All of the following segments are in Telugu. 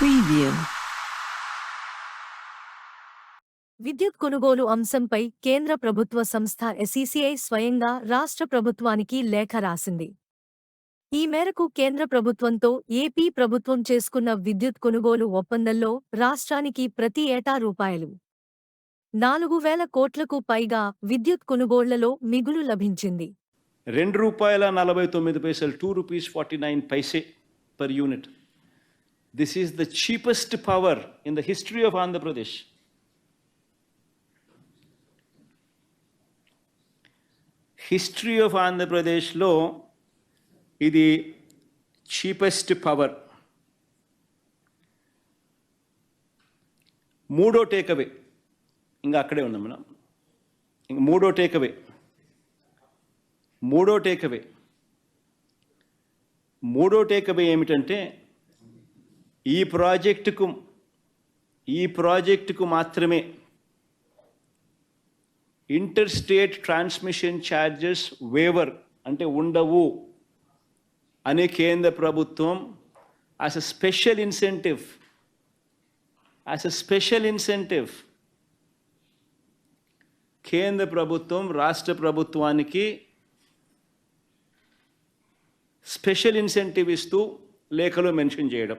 ప్రీవ్యూ. విద్యుత్ కొనుగోలు అంశంపై కేంద్ర ప్రభుత్వ సంస్థ ఎస్ఈసిఐ స్వయంగా రాష్ట్ర ప్రభుత్వానికి లేఖ రాసింది. ఈ మేరకు కేంద్ర ప్రభుత్వంతో ఏపీ ప్రభుత్వం చేసుకున్న విద్యుత్ కొనుగోలు ఒప్పందంలో రాష్ట్రానికి ప్రతి ఏటా రూపాయలు. నాలుగు వేల కోట్లకు పైగా విద్యుత్ కొనుగోళ్ళలో మిగులు లభించింది. రెండు రూపాయల నలభై తొమ్మిది పైసలు two rupees forty nine paise per unit. This is the cheapest power in the history of Andhra Pradesh history of ఆంధ్రప్రదేశ్లో ఇది చీపెస్ట్ పవర్ మూడో టేకవే ఇంకా అక్కడే ఉన్నాం మనం. ఇంక మూడో టేకవే మూడో టేకవే మూడో టేకవే ఏమిటంటే ఈ ప్రాజెక్టుకు ఈ ప్రాజెక్టుకు మాత్రమే inter state transmission charges waiver అంటే ఉండవు అనే కేంద్ర ప్రభుత్వం as a special incentive as a special incentive కేంద్ర ప్రభుత్వం రాష్ట్ర ప్రభుత్వానికి స్పెషల్ ఇన్సెంటివ్ ఇస్తూ లేఖలో మెన్షన్ చేయడం.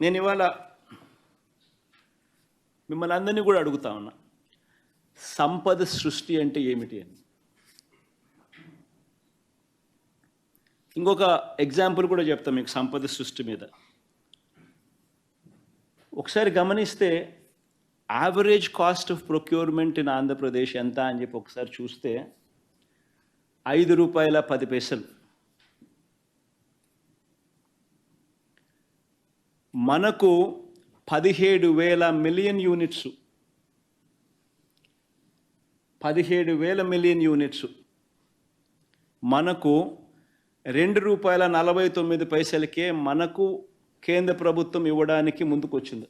నేను ఇవాళ మిమ్మల్ని అందరినీ కూడా అడుగుతా ఉన్నా. సంపద సృష్టి అంటే ఏమిటి అని. ఇంకొక ఎగ్జాంపుల్ కూడా చెప్తాం మీకు సంపద సృష్టి మీద. ఒకసారి గమనిస్తే average cost of procurement in Andhra Pradesh ఎంత అని చెప్పి ఒకసారి చూస్తే ఐదు రూపాయల పది పైసలు. మనకు పదిహేడు వేల మిలియన్ యూనిట్స్. పదిహేడు వేల మిలియన్ యూనిట్స్. మనకు రెండు రూపాయల నలభై తొమ్మిది పైసలకే మనకు కేంద్ర ప్రభుత్వం ఇవ్వడానికి ముందుకొచ్చింది.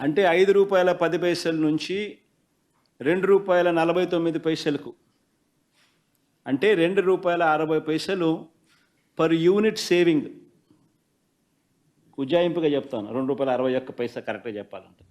అంటే ఐదు రూపాయల పది పైసల నుంచి రెండు రూపాయల నలభై తొమ్మిది పైసలకు. అంటే రెండు రూపాయల అరవై పైసలు పర్ యూనిట్ సేవింగ్ ఉజ్జాయింపుగా చెప్తాను. రెండు రూపాయల అరవై ఒక్క పైసా కరెక్ట్గా చెప్పాలంటే.